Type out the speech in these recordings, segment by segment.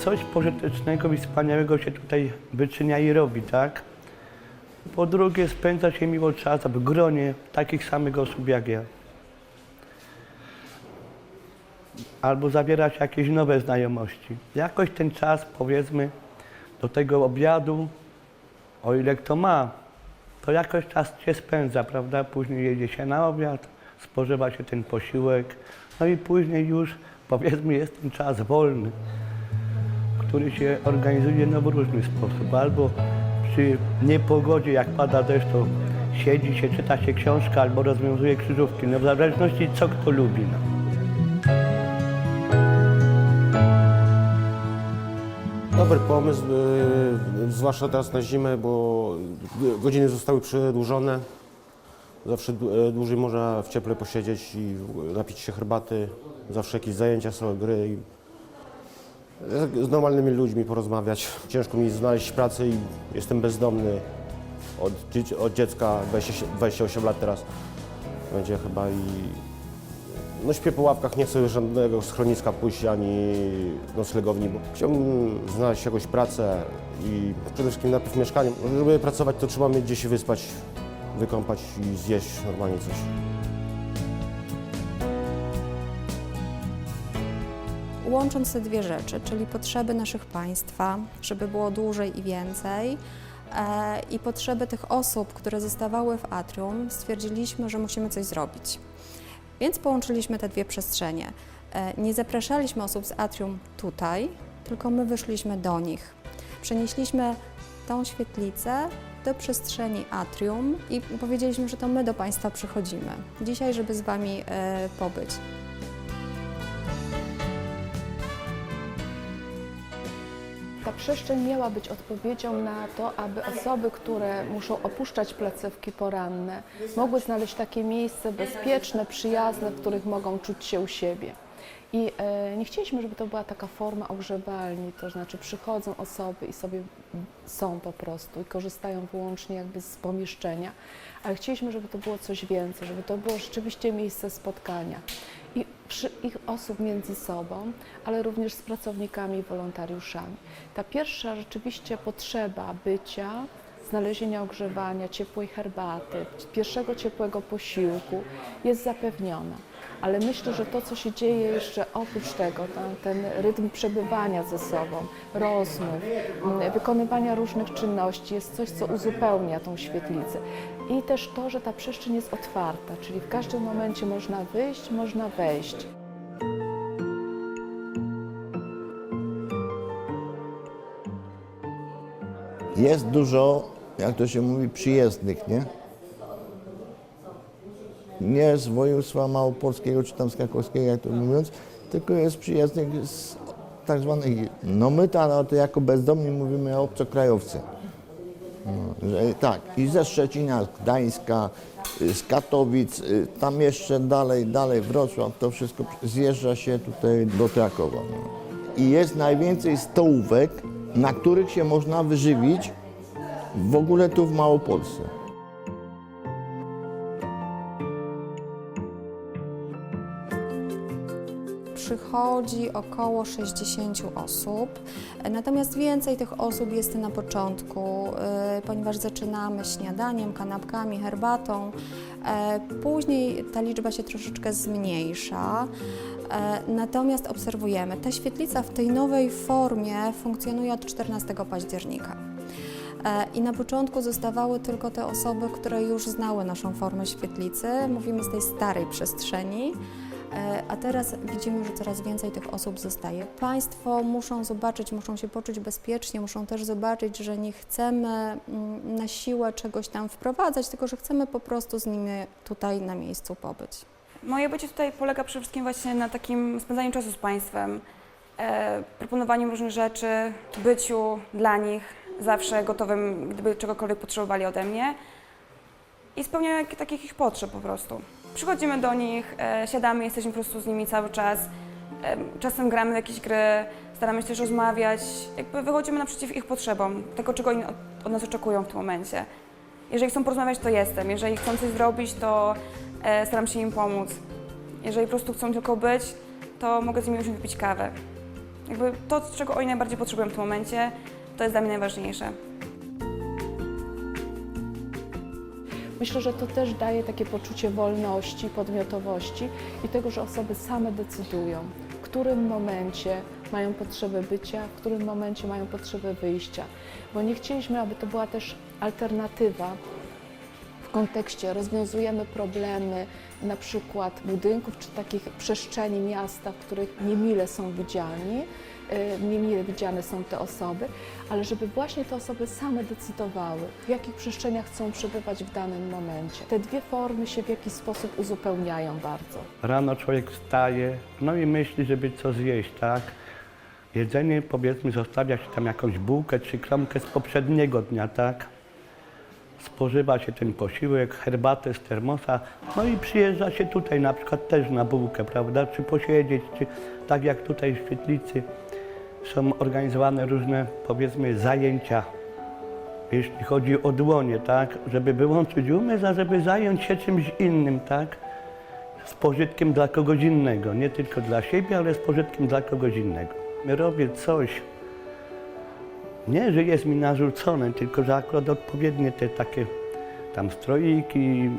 coś pożytecznego i wspaniałego się tutaj wyczynia i robi, tak? Po drugie, spędza się miło czas w gronie takich samych osób jak ja. Albo zawiera się jakieś nowe znajomości. Jakoś ten czas, powiedzmy, do tego obiadu, o ile kto ma, to jakoś czas się spędza, prawda? Później jedzie się na obiad, spożywa się ten posiłek, no i później już, powiedzmy, jest ten czas wolny, który się organizuje no w różny sposób. Albo przy niepogodzie, jak pada deszcz, to siedzi się, czyta się książkę, albo rozwiązuje krzyżówki, no w zależności co kto lubi. No. Dobry pomysł, yy, zwłaszcza teraz na zimę, bo godziny zostały przedłużone. Zawsze yy, dłużej można w cieple posiedzieć i napić się herbaty. Zawsze jakieś zajęcia są, gry. Z normalnymi ludźmi porozmawiać. Ciężko mi znaleźć pracę i jestem bezdomny od, od dziecka, 20, 28 lat teraz będzie chyba i no śpię po ławkach, nie chcę żadnego schroniska pójść ani noclegowni, bo chciałbym znaleźć jakąś pracę i przede wszystkim najpierw mieszkanie. Żeby pracować, to trzeba mieć gdzie się wyspać, wykąpać i zjeść normalnie coś. Łącząc te dwie rzeczy, czyli potrzeby naszych państwa, żeby było dłużej i więcej, e, i potrzeby tych osób, które zostawały w atrium, stwierdziliśmy, że musimy coś zrobić. Więc połączyliśmy te dwie przestrzenie. E, nie zapraszaliśmy osób z atrium tutaj, tylko my wyszliśmy do nich. Przenieśliśmy tą świetlicę do przestrzeni atrium i powiedzieliśmy, że to my do Państwa przychodzimy dzisiaj, żeby z Wami e, pobyć. Przestrzeń miała być odpowiedzią na to, aby osoby, które muszą opuszczać placówki poranne, mogły znaleźć takie miejsce bezpieczne, przyjazne, w których mogą czuć się u siebie. I e, nie chcieliśmy, żeby to była taka forma ogrzewalni, to znaczy przychodzą osoby i sobie są po prostu i korzystają wyłącznie jakby z pomieszczenia, ale chcieliśmy, żeby to było coś więcej, żeby to było rzeczywiście miejsce spotkania ich osób między sobą, ale również z pracownikami i wolontariuszami. Ta pierwsza rzeczywiście potrzeba bycia, znalezienia ogrzewania, ciepłej herbaty, pierwszego ciepłego posiłku jest zapewniona. Ale myślę, że to, co się dzieje jeszcze oprócz tego, ten, ten rytm przebywania ze sobą, rozmów, m, wykonywania różnych czynności, jest coś, co uzupełnia tą świetlicę. I też to, że ta przestrzeń jest otwarta, czyli w każdym momencie można wyjść, można wejść. Jest dużo, jak to się mówi, przyjezdnych, nie? Nie z województwa małopolskiego czy tam z krakowskiego, jak to mówiąc, tylko jest przyjezdnych z tak zwanych, no my to, to jako bezdomni mówimy obcokrajowcy. Że, tak, i ze Szczecina, z Gdańska, y, z Katowic, y, tam jeszcze dalej, dalej Wrocław, to wszystko zjeżdża się tutaj do Krakowa. No. I jest najwięcej stołówek, na których się można wyżywić w ogóle tu w Małopolsce. Przychodzi około 60 osób, natomiast więcej tych osób jest na początku, y, ponieważ zaczynamy śniadaniem, kanapkami, herbatą. E, Później ta liczba się troszeczkę zmniejsza. E, Natomiast obserwujemy, ta świetlica w tej nowej formie funkcjonuje od 14 października. E, I na początku zostawały tylko te osoby, które już znały naszą formę świetlicy. Mówimy z tej starej przestrzeni. E, A teraz widzimy, że coraz więcej tych osób zostaje. Państwo muszą zobaczyć, muszą się poczuć bezpiecznie, muszą też zobaczyć, że nie chcemy mm, na siłę czegoś tam wprowadzać, tylko że chcemy po prostu z nimi tutaj na miejscu pobyć. Moje bycie tutaj polega przede wszystkim właśnie na takim spędzaniu czasu z Państwem, e, proponowaniu różnych rzeczy, byciu dla nich, zawsze gotowym, gdyby czegokolwiek potrzebowali ode mnie i spełnianiu takich ich potrzeb po prostu. Przychodzimy do nich, e, siadamy, jesteśmy po prostu z nimi cały czas, e, czasem gramy w jakieś gry, staramy się też rozmawiać, jakby wychodzimy naprzeciw ich potrzebom, tego czego oni od, nas oczekują w tym momencie. Jeżeli chcą porozmawiać, to jestem. Jeżeli chcą coś zrobić, to e, staram się im pomóc. Jeżeli po prostu chcą tylko być, to mogę z nimi już wypić kawę. Jakby to, czego oni najbardziej potrzebują w tym momencie, to jest dla mnie najważniejsze. Myślę, że to też daje takie poczucie wolności, podmiotowości i tego, że osoby same decydują, w którym momencie mają potrzebę bycia, w którym momencie mają potrzebę wyjścia. Bo nie chcieliśmy, aby to była też alternatywa w kontekście rozwiązujemy problemy na przykład budynków czy takich przestrzeni miasta, w których niemile są widziani, niemile widziane są te osoby, ale żeby właśnie te osoby same decydowały, w jakich przestrzeniach chcą przebywać w danym momencie. Te dwie formy się w jakiś sposób uzupełniają bardzo. Rano człowiek wstaje, no i myśli, żeby co zjeść, tak? Jedzenie, powiedzmy, zostawia się tam jakąś bułkę czy kromkę z poprzedniego dnia, tak? Spożywa się ten posiłek, herbatę z termosa, no i przyjeżdża się tutaj na przykład też na bułkę, prawda? Czy posiedzieć, czy tak jak tutaj w Świetlicy są organizowane różne, powiedzmy, zajęcia, jeśli chodzi o dłonie, tak? Żeby wyłączyć umysł, a żeby zająć się czymś innym, tak? z pożytkiem dla kogoś innego, nie tylko dla siebie, ale z pożytkiem dla kogoś innego. Robię coś, nie, że jest mi narzucone, tylko że akurat odpowiednie te takie tam stroiki,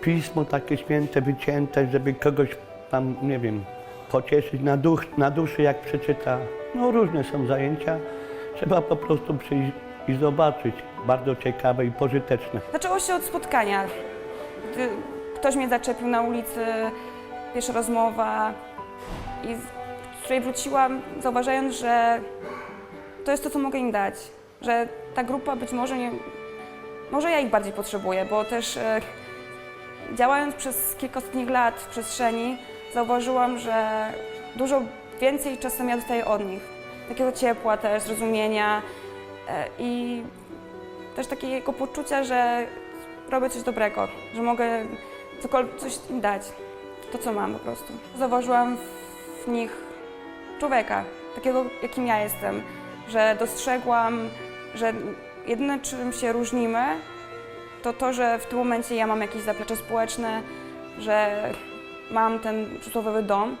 pismo takie święte, wycięte, żeby kogoś tam, nie wiem, pocieszyć na, duch, na duszy, jak przeczyta. No różne są zajęcia, trzeba po prostu przyjść i zobaczyć. Bardzo ciekawe i pożyteczne. Zaczęło się od spotkania. Gdy ktoś mnie zaczepił na ulicy, pierwsza rozmowa, i z której wróciłam, zauważając, że to jest to, co mogę im dać. Że ta grupa być może nie. Może ja ich bardziej potrzebuję, bo też e, działając przez kilka ostatnich lat w przestrzeni, zauważyłam, że dużo więcej czasem ja dostaję od nich. Takiego ciepła też, zrozumienia e, i też takiego poczucia, że robię coś dobrego, że mogę cokolwiek, coś im dać. To, co mam po prostu. Zauważyłam w nich człowieka, takiego, jakim ja jestem, że dostrzegłam, że jedyne, czym się różnimy, to to, że w tym momencie ja mam jakieś zaplecze społeczne, że mam ten przysłowiowy dom,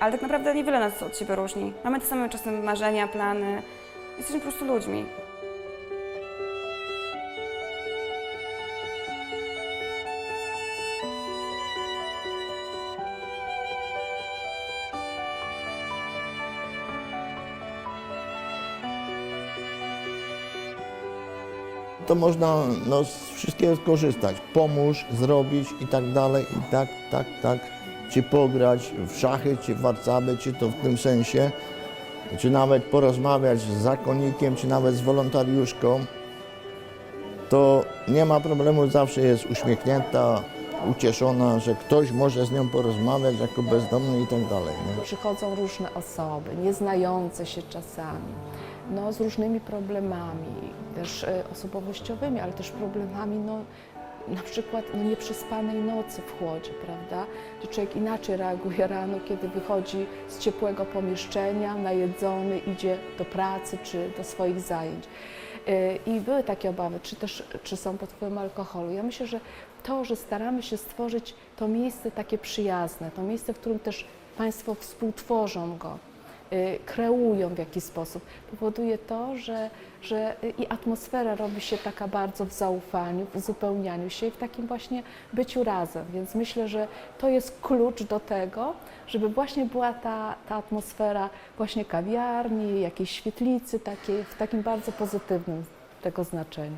ale tak naprawdę niewiele nas od siebie różni. Mamy te same czasem marzenia, plany, jesteśmy po prostu ludźmi. To można no, z wszystkiego skorzystać. Pomóż, zrobić i tak dalej, i tak, tak, tak. Czy pograć w szachy, czy warcaby, czy to w tym sensie, czy nawet porozmawiać z zakonnikiem, czy nawet z wolontariuszką. To nie ma problemu, zawsze jest uśmiechnięta, ucieszona, że ktoś może z nią porozmawiać jako bezdomny i tak dalej. Nie? Przychodzą różne osoby, nieznające się czasami, no, z różnymi problemami, też e, osobowościowymi, ale też problemami, no, na przykład no, nieprzespanej nocy w chłodzie, prawda? Że człowiek inaczej reaguje rano, kiedy wychodzi z ciepłego pomieszczenia, najedzony, idzie do pracy czy do swoich zajęć. E, I były takie obawy, czy też czy są pod wpływem alkoholu. Ja myślę, że to, że staramy się stworzyć to miejsce takie przyjazne, to miejsce, w którym też Państwo współtworzą go, kreują w jakiś sposób, powoduje to, że, że y, i atmosfera robi się taka bardzo w zaufaniu, w uzupełnianiu się i w takim właśnie byciu razem. Więc myślę, że to jest klucz do tego, żeby właśnie była ta, ta atmosfera właśnie kawiarni, jakiejś świetlicy takiej, w takim bardzo pozytywnym tego znaczeniu.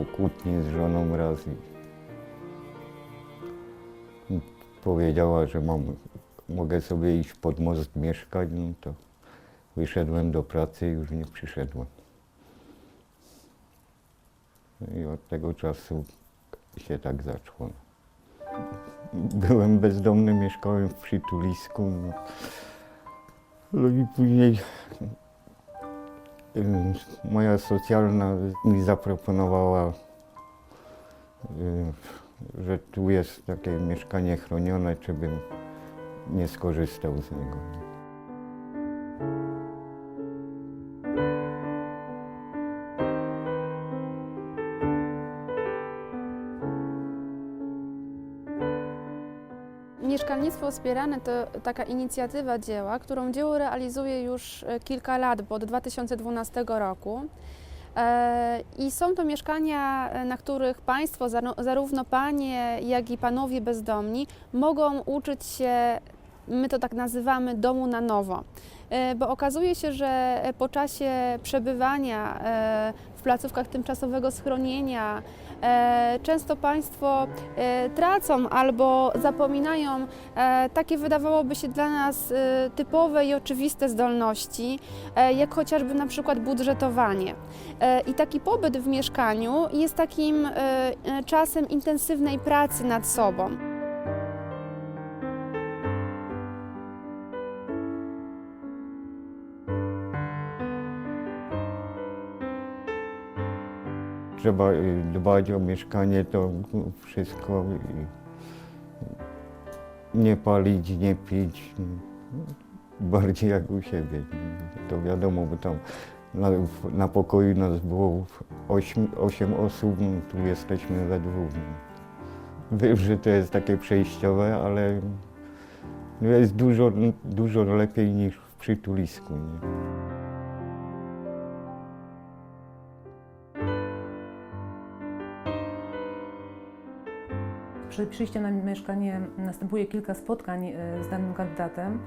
Po kłótni z żoną raz i powiedziała, że mam, mogę sobie iść pod most mieszkać, no to wyszedłem do pracy i już nie przyszedłem. I od tego czasu się tak zaczęło. Byłem bezdomny, mieszkałem w przytulisku. No, no i później moja socjalna mi zaproponowała, y, że tu jest takie mieszkanie chronione, czy bym nie skorzystał z niego. Wspierane to taka inicjatywa dzieła, którą dzieło realizuje już e, kilka lat, bo od 2012 roku. E, I są to mieszkania, e, na których Państwo, zarówno Panie, jak i Panowie bezdomni, mogą uczyć się, my to tak nazywamy, domu na nowo. Bo okazuje się, że po czasie przebywania w placówkach tymczasowego schronienia często Państwo e, tracą albo zapominają e, takie wydawałoby się dla nas e, typowe i oczywiste zdolności, e, jak chociażby na przykład budżetowanie. E, I taki pobyt w mieszkaniu jest takim e, e, czasem intensywnej pracy nad sobą. Trzeba y, dbać o mieszkanie, to wszystko. y, Nie palić, nie pić. Bardziej jak u siebie. To wiadomo, bo tam na, na pokoju nas było osiem, osiem osób, no, tu jesteśmy we dwóch. Wiem, że to jest takie przejściowe, ale jest dużo, dużo lepiej niż w przytulisku. Nie? Przed przyjściem na mieszkanie następuje kilka spotkań e, z danym kandydatem.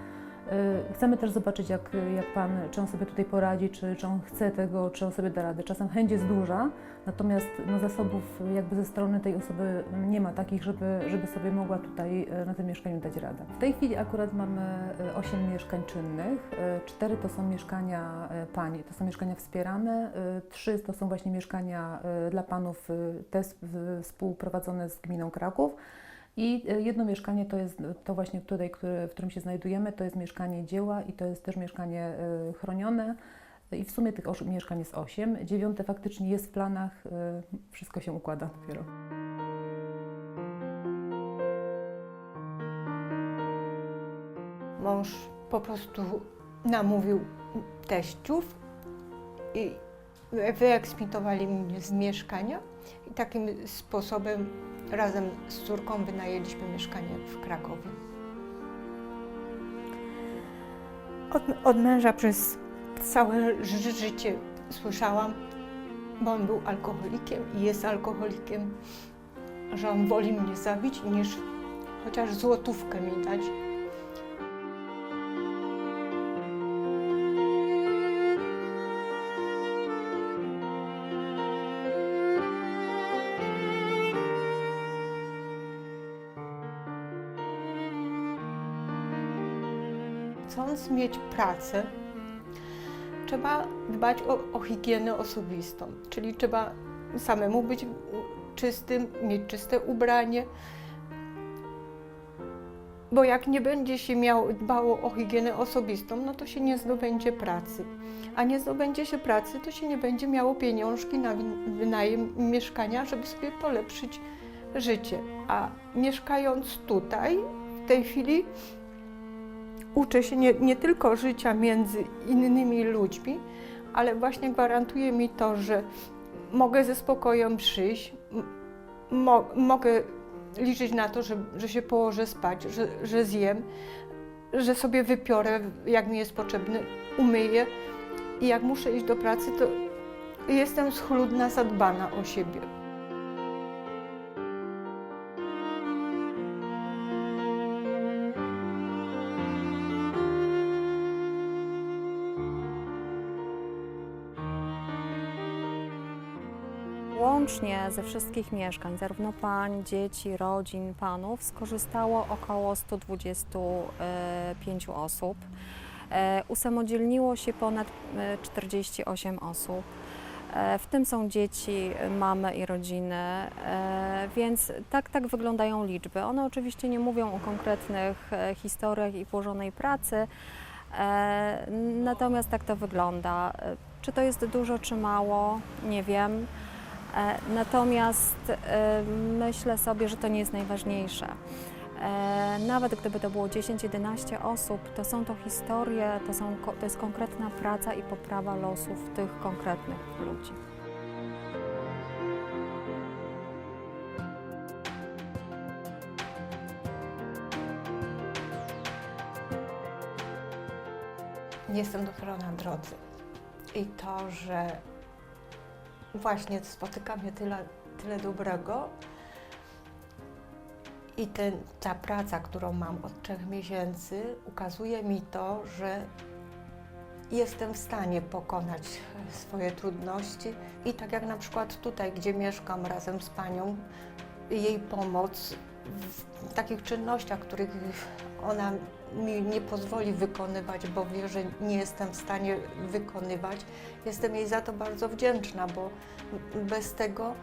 E, Chcemy też zobaczyć, jak, jak Pan, czy on sobie tutaj poradzi, czy, czy on chce tego, czy on sobie da radę. Czasem chęć jest duża, natomiast no, zasobów jakby ze strony tej osoby nie ma takich, żeby, żeby sobie mogła tutaj e, na tym mieszkaniu dać radę. W tej chwili akurat mamy e, 8 mieszkań czynnych, e, 4 to są mieszkania pań, to są mieszkania wspierane, 3 to są właśnie mieszkania dla panów, te współprowadzone z gminą Kraków. I e, jedno mieszkanie to jest to właśnie tutaj, które, w którym się znajdujemy, to jest mieszkanie dzieła i to jest też mieszkanie e, chronione. I w sumie tych mieszkań jest osiem. Dziewiąte faktycznie jest w planach, e, wszystko się układa dopiero. Mąż po prostu namówił teściów i wyeksmitowali mnie z mieszkania i takim sposobem razem z córką wynajęliśmy mieszkanie w Krakowie. Od, od męża przez całe ży- życie słyszałam, bo on był alkoholikiem i jest alkoholikiem, że on woli mnie zabić niż chociaż złotówkę mi dać. Mieć pracę, trzeba dbać o, o higienę osobistą, czyli trzeba samemu być czystym, mieć czyste ubranie. Bo jak nie będzie się miał, dbało o higienę osobistą, no to się nie zdobędzie pracy. A nie zdobędzie się pracy, to się nie będzie miało pieniążki na wynajem mieszkania, żeby sobie polepszyć życie. A mieszkając tutaj, w tej chwili, uczę się nie, nie tylko życia między innymi ludźmi, ale właśnie gwarantuje mi to, że mogę ze spokojem przyjść, mo, mogę liczyć na to, że, że się położę spać, że, że zjem, że sobie wypiorę, jak mi jest potrzebne, umyję i jak muszę iść do pracy, to jestem schludna, zadbana o siebie. Łącznie ze wszystkich mieszkań, zarówno pań, dzieci, rodzin, panów, skorzystało około 125 osób. E, Usamodzielniło się ponad e, 48 osób. E, W tym są dzieci, mamy i rodziny, e, więc tak, tak wyglądają liczby. One oczywiście nie mówią o konkretnych e, historiach i włożonej pracy, e, natomiast tak to wygląda. E, Czy to jest dużo, czy mało, nie wiem. E, Natomiast e, myślę sobie, że to nie jest najważniejsze. E, Nawet gdyby to było 10-11 osób, to są to historie, to, są, to jest konkretna praca i poprawa losów tych konkretnych ludzi. Jestem dopiero na drodze. I to, że właśnie spotyka mnie tyle, tyle dobrego. I ten, ta praca, którą mam od trzech miesięcy, ukazuje mi to, że jestem w stanie pokonać swoje trudności. I tak jak na przykład tutaj, gdzie mieszkam razem z panią, jej pomoc w takich czynnościach, których ona mi nie pozwoli wykonywać, bo wie, że nie jestem w stanie wykonywać. Jestem jej za to bardzo wdzięczna, bo bez tego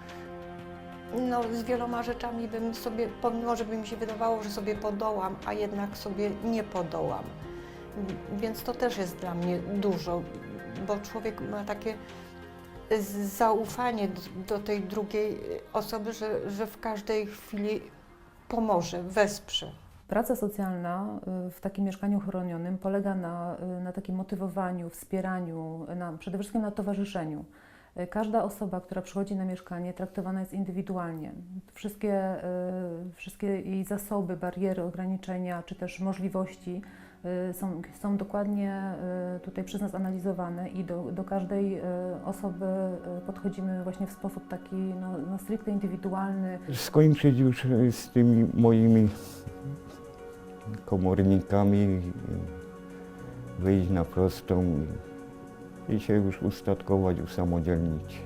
no, z wieloma rzeczami bym sobie, pomimo że by mi się wydawało, że sobie podołam, a jednak sobie nie podołam. Więc to też jest dla mnie dużo, bo człowiek ma takie zaufanie do tej drugiej osoby, że, że w każdej chwili pomoże, wesprze. Praca socjalna y, w takim mieszkaniu chronionym polega na, y, na takim motywowaniu, wspieraniu, na, przede wszystkim na towarzyszeniu. Y, Każda osoba, która przychodzi na mieszkanie, traktowana jest indywidualnie. Wszystkie, wszystkie jej zasoby, bariery, ograniczenia czy też możliwości są, są dokładnie y, tutaj przez nas analizowane i do, do każdej y, osoby y, podchodzimy właśnie w sposób taki no, no stricte indywidualny, Skończyć już z tymi moimi komornikami, i wyjść na prostą i, i się już ustatkować, usamodzielnić.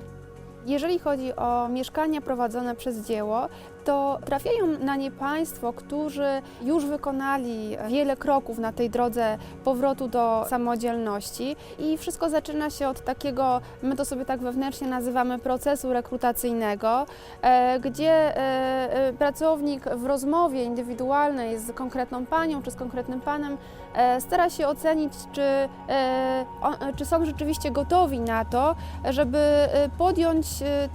Jeżeli chodzi o mieszkania prowadzone przez dzieło, to trafiają na nie Państwo, którzy już wykonali wiele kroków na tej drodze powrotu do samodzielności. I wszystko zaczyna się od takiego, my to sobie tak wewnętrznie nazywamy procesu rekrutacyjnego, e, gdzie e, e, pracownik w rozmowie indywidualnej z konkretną panią czy z konkretnym panem stara się ocenić, czy, czy są rzeczywiście gotowi na to, żeby podjąć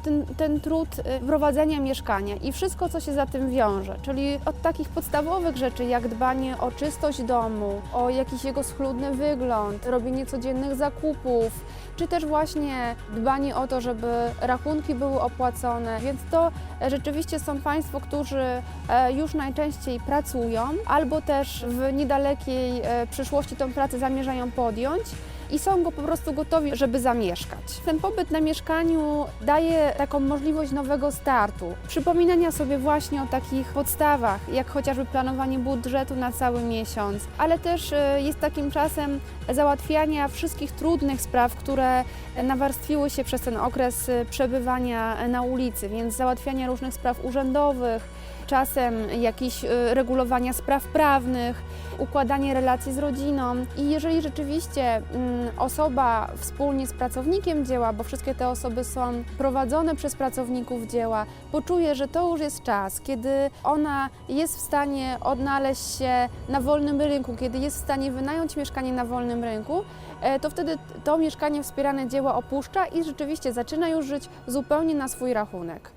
ten, ten trud prowadzenia mieszkania. I wszystko, co się za tym wiąże. Czyli od takich podstawowych rzeczy, jak dbanie o czystość domu, o jakiś jego schludny wygląd, robienie codziennych zakupów, czy też właśnie dbanie o to, żeby rachunki były opłacone. Więc to e, rzeczywiście są Państwo, którzy e, już najczęściej pracują, albo też w niedalekiej e, przyszłości tą pracę zamierzają podjąć i są go po prostu gotowi, żeby zamieszkać. Ten pobyt na mieszkaniu daje taką możliwość nowego startu, przypominania sobie właśnie o takich podstawach, jak chociażby planowanie budżetu na cały miesiąc, ale też e, jest takim czasem załatwiania wszystkich trudnych spraw, które nawarstwiły się przez ten okres e, przebywania na ulicy, więc załatwiania różnych spraw urzędowych, czasem jakieś e, regulowania spraw prawnych, układanie relacji z rodziną. I jeżeli rzeczywiście mm, osoba wspólnie z pracownikiem dzieła, bo wszystkie te osoby są prowadzone przez pracowników dzieła, poczuje, że to już jest czas, kiedy ona jest w stanie odnaleźć się na wolnym rynku, kiedy jest w stanie wynająć mieszkanie na wolnym rynku, e, to wtedy to mieszkanie wspierane dzieła opuszcza i rzeczywiście zaczyna już żyć zupełnie na swój rachunek.